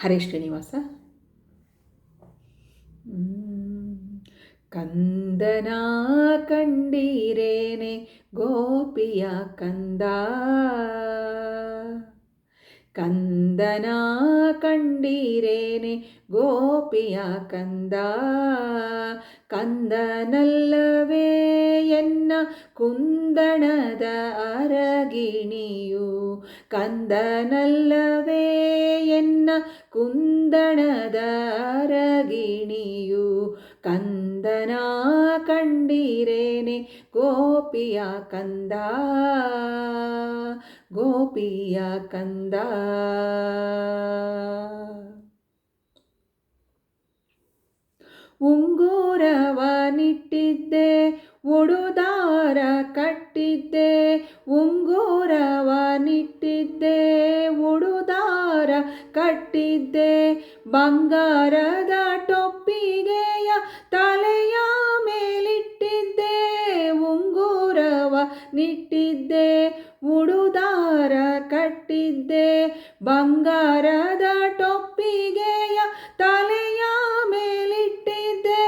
ಹರೇ ಶ್ರೀನಿವಾಸ. ಕಂದನ ಕಂಡೀರೇನೆ ಗೋಪಿಯ ಕಂದ. ಕಂದನ ಕಂಡೀರೇನೆ ಗೋಪಿಯ ಕಂದ. ಕಂದನಲ್ಲವೇ ಎನ್ನ ಕುಂದಣದ ಅರಗಿಣಿಯು. ಕಂದನಲ್ಲವೇ ಎನ್ನ ಕುಂದಣದ ಅರಗಿಣಿಯು. ಕಂದನ ಕಂಡೀರೇನೆ ಗೋಪಿಯ ಕಂದ. ಗೋಪಿಯ ಕಂದ. ಉಂಗೂರವನಿಟ್ಟಿದ್ದೆ ಉಡುದಾರ ಕಟ್ಟಿದ್ದೆ ಉಂಗೂರವನಿಟ್ಟಿದ್ದೆ ಉಡುದಾರ ಕಟ್ಟಿದ್ದೆ ಬಂಗಾರದ ನಿಟ್ಟಿದ್ದೆ ಉಡುದಾರ ಕಟ್ಟಿದ್ದೆ, ಬಂಗಾರದ ಟೊಪ್ಪಿಗೆಯ ತಲೆಯ ಮೇಲಿಟ್ಟಿದ್ದೆ,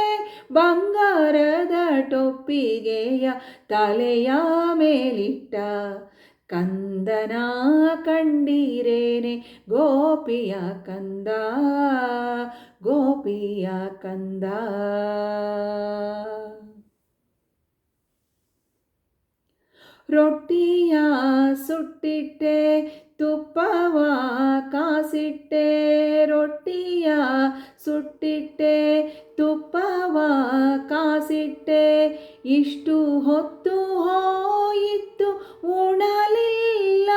ಬಂಗಾರದ ಟೊಪ್ಪಿಗೆಯ ತಲೆಯ ಮೇಲಿಟ್ಟ ಕಂದನ ಕಂಡೀರೇನೆ, ಗೋಪಿಯ ಕಂದ ಗೋಪಿಯ ಕಂದ. ರೊಟ್ಟಿಯ ಸುಟ್ಟಿಟ್ಟೆ, ತುಪ್ಪವ ಕಾಸಿಟ್ಟೆ. ರೊಟ್ಟಿಯ ಸುಟ್ಟಿಟ್ಟೆ, ತುಪ್ಪವ ಕಾಸಿಟ್ಟೆ. ಇಷ್ಟು ಹೊತ್ತು ಹೋಯಿತು ಉಣಲಿಲ್ಲ.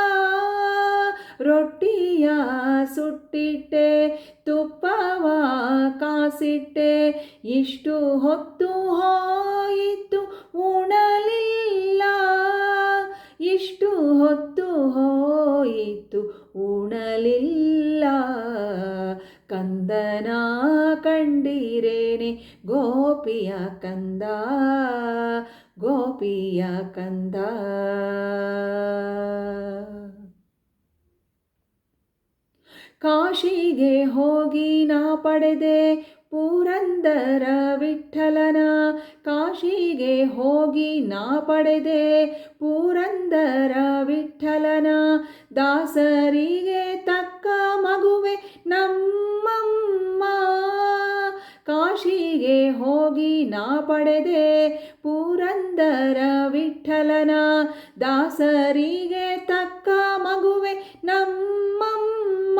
ರೊಟ್ಟಿಯ ಸುಟ್ಟಿಟ್ಟೆ, ತುಪ್ಪವ ಕಾಸಿಟ್ಟೆ. ಇಷ್ಟು ಹೊತ್ತು ಹೋಯಿತು ಉಣಲಿಲ್ಲ ಕಂದನ ಕಂಡಿರೇನೆ ಗೋಪಿಯ ಕಂದ ಗೋಪಿಯ ಕಂದ ಕಾಶಿಗೆ ಹೋಗಿ ನಾ ಪಡೆದೆ ಪುರಂದರ ವಿಠಲನ ಕಾಶಿಗೆ ಹೋಗಿ ನಾ ಪಡೆದೆ ಪುರಂದರ ವಿಠಲನ ದಾಸರಿಗೆ ತಕ್ಕ ಮಗುವೆ ನಮ್ಮಮ್ಮ. ಕಾಶಿಗೆ ಹೋಗಿ ನಾ ಪಡೆದೆ ಪುರಂದರ ವಿಠಲನ. ದಾಸರಿಗೆ ತಕ್ಕ ಮಗುವೆ ನಮ್ಮಮ್ಮ.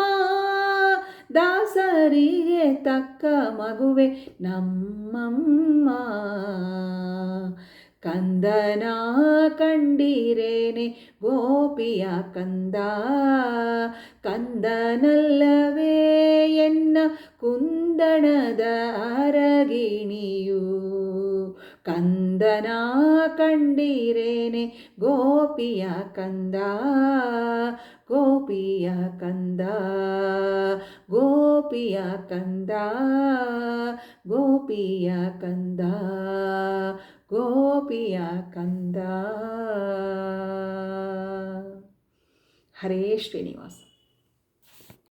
ದಾಸರಿಗೆ ತಕ್ಕ ಮಗುವೆ ನಮ್ಮಮ್ಮ. ಕಂದನ ಕಂಡಿರೇನೆ ಗೋಪಿಯ ಕಂದ. ಕಂದನಲ್ಲವೇ ಎನ್ನ ಕುಂದಣದ ಅರಗಿಣಿಯು. ಕಂದನ ಕಂಡಿರೇನೆ ಗೋಪಿಯ ಕಂದ. ಗೋಪಿಯ ಕಂದ. ಗೋಪಿಯ ಕಂದ. ಗೋಪಿಯ ಕಂದ. ಗೋಪಿಯ ಕಂದ. ಹರೇ ಶ್ರೀನಿವಾಸ.